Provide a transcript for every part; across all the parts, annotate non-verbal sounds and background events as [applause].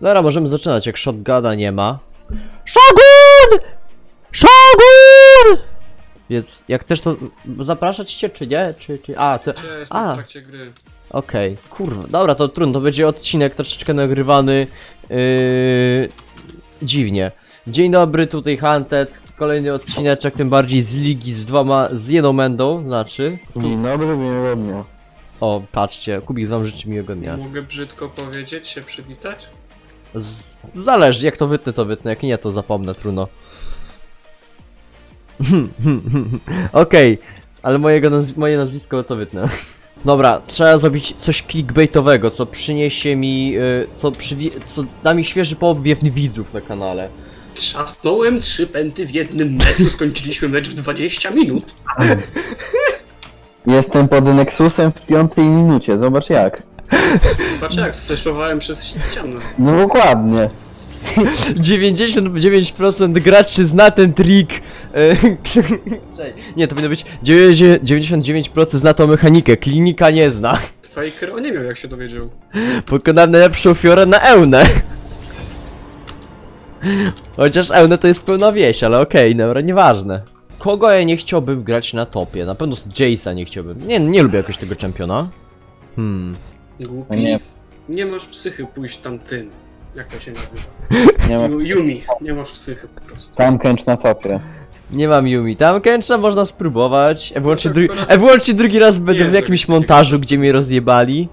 Dobra, możemy zaczynać, jak shotguna nie ma. Shogun! Shogun! Jest, jak chcesz to zapraszać cię, czy nie? Czy, czy... A, to... Ja jestem A. w trakcie gry. Okej, kurwa, dobra, to trudno, to będzie odcinek troszeczkę nagrywany yy, dziwnie. Dzień dobry, tutaj Hunted, kolejny odcineczek, tym bardziej z ligi z dwoma, z jedną mendą, znaczy. Dzień dobry, miłego dnia. O, patrzcie, Kubik wam życzy miłego dnia. Mogę brzydko powiedzieć, się przywitać? Z, zależy, jak to wytnę, to wytnę, jak nie, to zapomnę, trudno. [laughs] Okej, ale mojego nazw moje nazwisko to wytnę. [laughs] Dobra, trzeba zrobić coś clickbaitowego, co przyniesie mi, y, co, co da mi świeży powiew widzów na kanale. Trzasnąłem trzy pęty w jednym meczu, skończyliśmy mecz w 20 minut. Jestem pod Nexusem w piątej minucie, zobacz jak. Patrz jak sfleszowałem przez ścianę. No dokładnie. 99% graczy zna ten trik. [laughs] Czekaj, Nie, to powinno być 99% zna tą mechanikę, klinika nie zna. Faker, o nie miał jak się dowiedział. Pokonałem najlepszą fiorę na Eunę. Chociaż Eunę to jest pełna wieś, ale okej, dobra, nieważne. Kogo ja nie chciałbym grać na topie? Na pewno z Jace'a nie chciałbym. Nie, nie lubię jakoś tego czempiona. Hmm. Głupi. A nie. Nie masz psychy pójść tam tym. Jak to się nazywa? Nie ma... Yu- Yumi, nie masz psychy po prostu. Tam kęcz na topie. Nie mam Yumi. Tam Kensha można spróbować. Ewentualnie, tak dru- akurat- ewentualnie drugi raz będę w jakimś montażu, gdzie mnie rozjebali.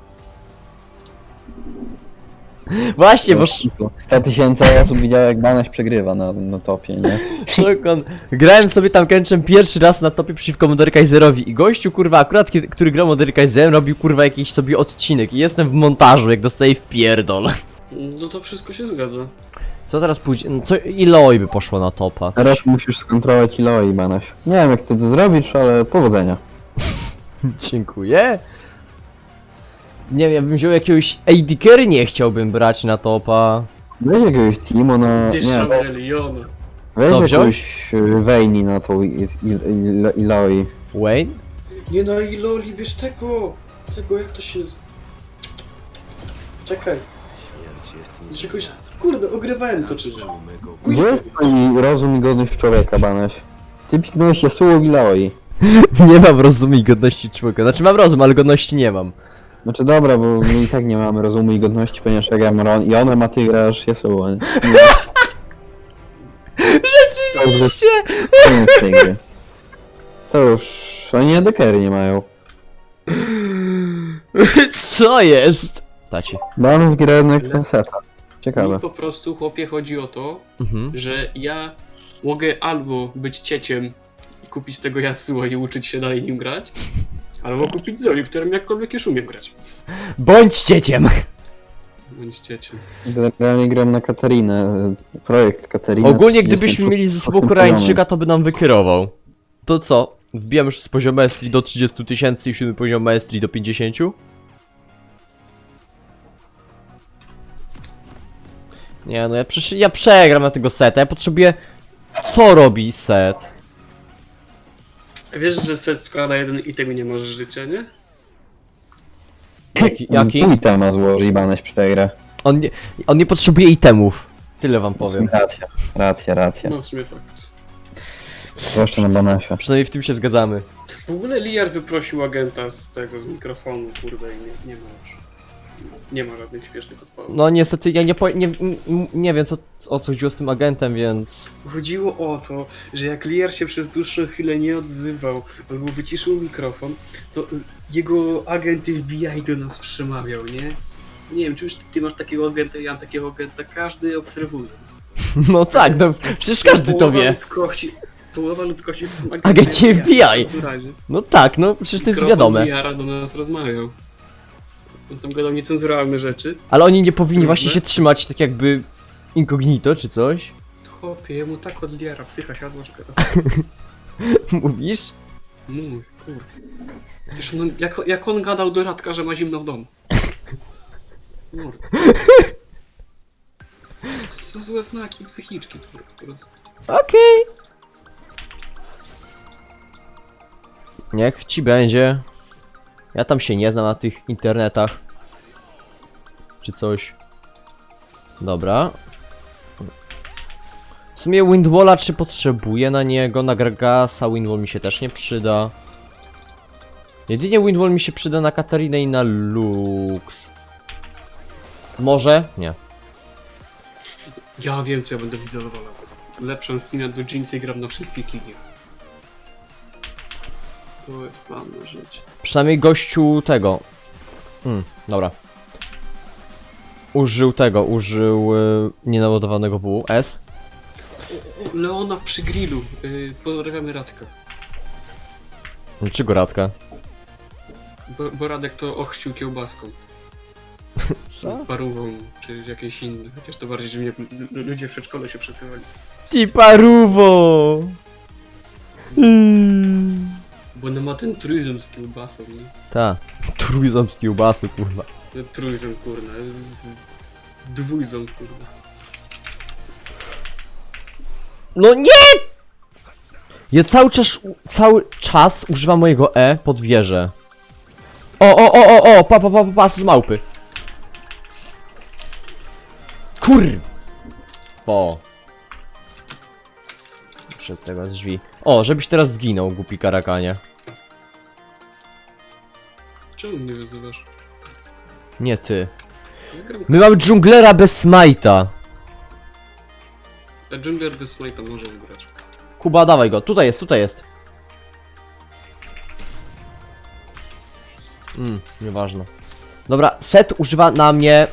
[laughs] Właśnie, bo sz- 100 tysięcy osób widziało jak Banaś przegrywa na, na topie, nie? [laughs] Szokon. Grałem sobie tam Kenczem pierwszy raz na topie przeciwko Mordekaiserowi i gościu kurwa akurat kiedy, który grał Mordekaiserem robił kurwa jakiś sobie odcinek i jestem w montażu jak dostaję w pierdol. No to wszystko się zgadza. Co teraz pójdzie? No Co Iloi by poszło na topa? Teraz musisz skontrolować Iloi, Banaś. Nie wiem jak ty to zrobisz, ale powodzenia. [laughs] Dziękuję. Nie wiem, ja bym wziął jakiegoś AD Carry nie chciałbym brać na topa. Weź jakiegoś Timo na... Nie, weź Co jakąś y, Vayni na tą I- I- I- Iloi. Wayne? Nie na Iloli, wiesz tego! Tego jak to się... Czekaj. Czegoś... Kurde, ogrywałem to czysto. Gdzie jest twój rozum i godność człowieka, Banaś? Ty piknąłeś Yasuo w Iloi. [laughs] Nie mam rozumu i godności człowieka. Znaczy mam rozum, ale godności nie mam. Znaczy dobra, bo my i tak nie mamy rozumu i godności, ponieważ ja gram Ron i one ma ty grasz Yasuo. nie? Rzeczywiście! Tej gry. To już... Oni ADKR nie mają. [laughs] Co jest? Taci. Damy grę jednak na seta. Ciekawe. Mi po prostu, chłopie, chodzi o to, Mhm. że ja mogę albo być cieciem i kupić tego Yasuo i uczyć się dalej nim grać, albo kupić Zoli, którym jakkolwiek już umiem grać. Bądź cieciem! Bądź cieciem. Generalnie gram na Katarinę. Projekt Katarina. Ogólnie gdybyśmy mieli ze sobą Koreańczyka, to by nam wykierował. To co? Wbijam już z poziomu maestrii do 30 tysięcy i siódmy poziom maestrii do 50? Nie no, ja, przecież, ja przegram na tego seta, ja potrzebuję... Co robi set? Wiesz, że set składa jeden item i nie masz życia, nie? Jaki? jaki? Twój temat złoży i przegra. On nie, on nie potrzebuje itemów. Tyle wam powiem. Racja, racja, racja. No w sumie fakt. Zwłaszcza na Banasia. Przynajmniej w tym się zgadzamy. W ogóle Liar wyprosił agenta z tego, z mikrofonu, kurde, i nie, nie ma już. Nie ma żadnych śmiesznych odpowiedzi. No niestety ja nie, po, nie, nie, nie wiem co, o co chodziło z tym agentem, więc... Chodziło o to, że jak Liar się przez dłuższą chwilę nie odzywał albo wyciszył mikrofon, to jego agent FBI do nas przemawiał, nie? Nie wiem, czy już ty masz takiego agenta, ja mam takiego agenta, każdy obserwuje. [laughs] No tak, no przecież każdy to Połowa wie. Ludzkości, połowa ludzkości są Agenci FBI. w każdym razie. No tak, no przecież to jest Mikrofon wiadome. Liara do nas rozmawiał. On tam gadał niecenzuralne rzeczy. Ale oni nie powinni właśnie się trzymać tak jakby incognito czy coś. Chłopie, jemu tak od Liara psycha siadła, że teraz [laughs] Mówisz? Mój, kurde. Wiesz, on, jak, jak on gadał do Radka, że ma zimno w domu. Kurde. Co, co złe znaki psychiczki kurde, po prostu. Okej. Niech ci będzie. Ja tam się nie znam na tych internetach. Czy coś. Dobra. W sumie Windwalla czy potrzebuję na niego? Na Gargasa Windwall mi się też nie przyda. Jedynie Windwall mi się przyda na Katarinę i na Lux. Może? Nie. Ja wiem, co ja będę wolał. Lepszą skinę do jeansy gram na wszystkich liniach. To jest plan na życie. Przynajmniej gościu tego. Hmm, dobra. Użył tego, użył y, nienaładowanego WS. O, Leona przy grillu. Yy, pozdrawiamy Radka. Czego radka? Bo, bo Radek to ochrzcił kiełbaską. [laughs] Co? Parówą, czy jakieś inne. Chociaż to bardziej, że mnie ludzie w przedszkole się przesyłali. Ti paruwo! Mm. Bo ona ma ten trójząb z kiełbasą, nie? Ta. Trójząb z kiełbasy, kurwa. No, Trójząb, kurna. Z... Kurna. No nie! Ja cały czas, cały czas używam mojego E pod wieżę. O, o, o, o, o, pa, pa, pa, pa, pa, z małpy. Kur... O. Przed tego drzwi. O, żebyś teraz zginął, głupi karakanie. Czemu mnie wyzywasz? Nie ty. Ja gram My mamy dżunglera bez smajta. A Jungler bez smite'a może wygrać. Kuba, dawaj go. Tutaj jest, tutaj jest. Mm, nieważne. Dobra, set używa na mnie...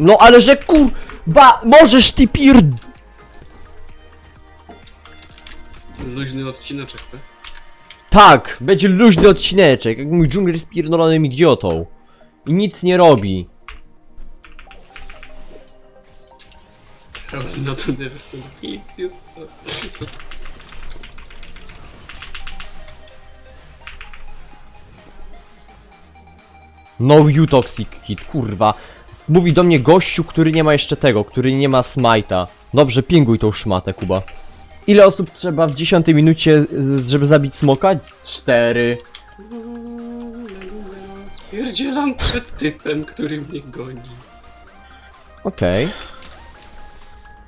No ale że kurwa, możesz ty pir... Luźny odcineczek, tak? Tak, będzie luźny odcineczek, jak mój dżungler jest pierdolonym idiotą. I nic nie robi. Na to never hit you. Co? No you toxic kid, kurwa. Mówi do mnie gościu, który nie ma jeszcze tego, który nie ma smajta. Dobrze, pinguj tą szmatę, Kuba. Ile osób trzeba w 10 minucie, y, żeby zabić smoka? Cztery. Spierdzielam przed typem, który mnie goni. Okej.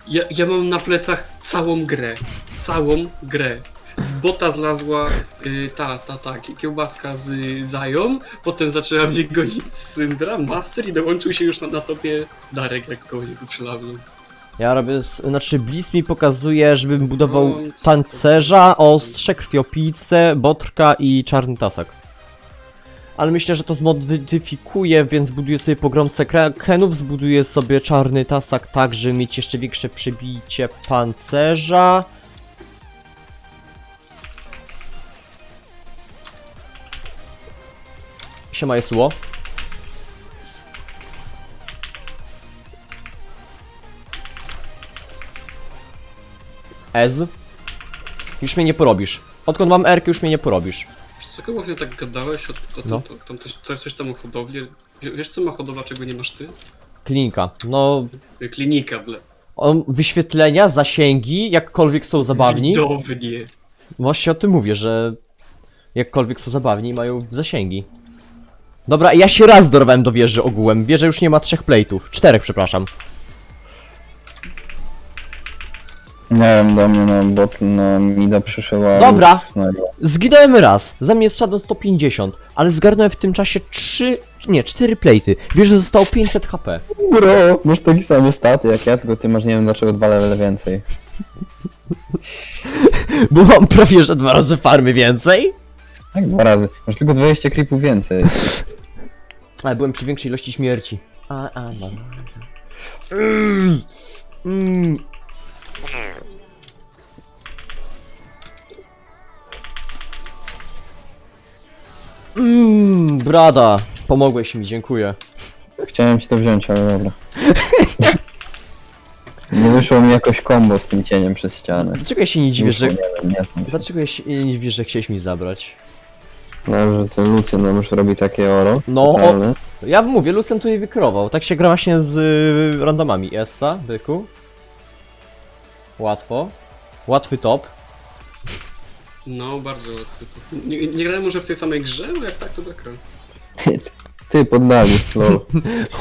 Ja, ja mam na plecach całą grę. Całą grę. Z bota zlazła y, ta, ta, ta, ki- kiełbaska z Zają, potem zaczęła mnie gonić Syndra, Master i dołączył się już na, na topie Darek, jak koło niego przylazłem. Ja robię, s- znaczy Bliss mi pokazuje, żebym budował No, tancerza, ostrze, krwiopijcę, botrka i czarny tasak. Ale myślę, że to zmodyfikuję, więc buduję sobie pogromcę krakenów, zbuduję sobie czarny tasak tak, żeby mieć jeszcze większe przebicie pancerza. Siema Jesuło. Ez. Już mnie nie porobisz. Odkąd mam Erkę, już mnie nie porobisz. Wiesz co, Kołownie tak gadałeś o, o, No. to, to, tam coś, coś, coś tam o hodowli. Wie- Wiesz co ma hodowla, czego nie masz ty? Klinika. No, Klinika, ble. on, wyświetlenia, zasięgi, jakkolwiek są zabawni. Widownie. Właśnie o tym mówię, że jakkolwiek są zabawni, mają zasięgi. Dobra, ja się raz dorwałem do wieży ogółem. Wieża już nie ma trzech plate'ów. Czterech, przepraszam. Nie wiem, do mnie na bot, na mida przyszła... Dobra. Snajpa. Zginąłem raz. Za mnie jest Shadow 150, ale zgarnąłem w tym czasie trzy, nie, cztery plate'y. Wieża zostało 500 HP. Bro, masz taki same staty jak ja, tylko ty masz nie wiem dlaczego dwa levele więcej. [laughs] Bo mam prawie, że dwa razy farmy więcej. Tak, dwa razy. Masz tylko 20 creepów więcej. [laughs] Ale byłem przy większej ilości śmierci. A, a, no. Mm. Mm. Mm, brada, pomogłeś mi, dziękuję. Chciałem ci to wziąć, ale dobra. [laughs] Nie wyszło mi jakoś combo z tym cieniem przez ścianę. Dlaczego ja się nie dziwię, że... Wyszło, nie wiem, nie znam się. Dlaczego ja się nie dziwię, że chciałeś mi zabrać? No, że ten Lucian nam już robi takie oro. No, o- totalne. Ja mówię, Lucen tu nie wykrował. Tak się gra właśnie z y, randomami. Essa, byku. Łatwo. Łatwy top. No, bardzo łatwy. Nie, nie grałem może w tej samej grze, ale jak tak, to beka. [laughs] Ty, poddali, lol.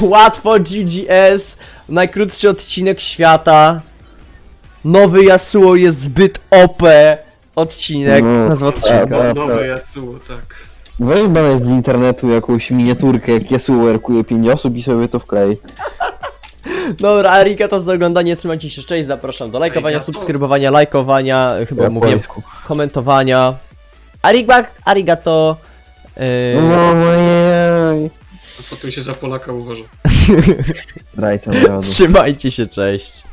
[laughs] Łatwo GGS, najkrótszy odcinek świata. Nowy Yasuo jest zbyt OP. Odcinek, No, nazwa odcinka. tak. Nowe Yasuo, tak. Weź z internetu jakąś miniaturkę, jak Yasuo erkuje 5 osób i sobie to wklej. Dobra, arigato za oglądanie, trzymajcie się, cześć, zapraszam do lajkowania, Arigato. subskrybowania, lajkowania, chyba Po mówiłem, japońsku. komentowania. Arigbak, arigato. Yy, No, ojej. A potem się za Polaka uważa. [laughs] Zdrajca trzymajcie się, cześć.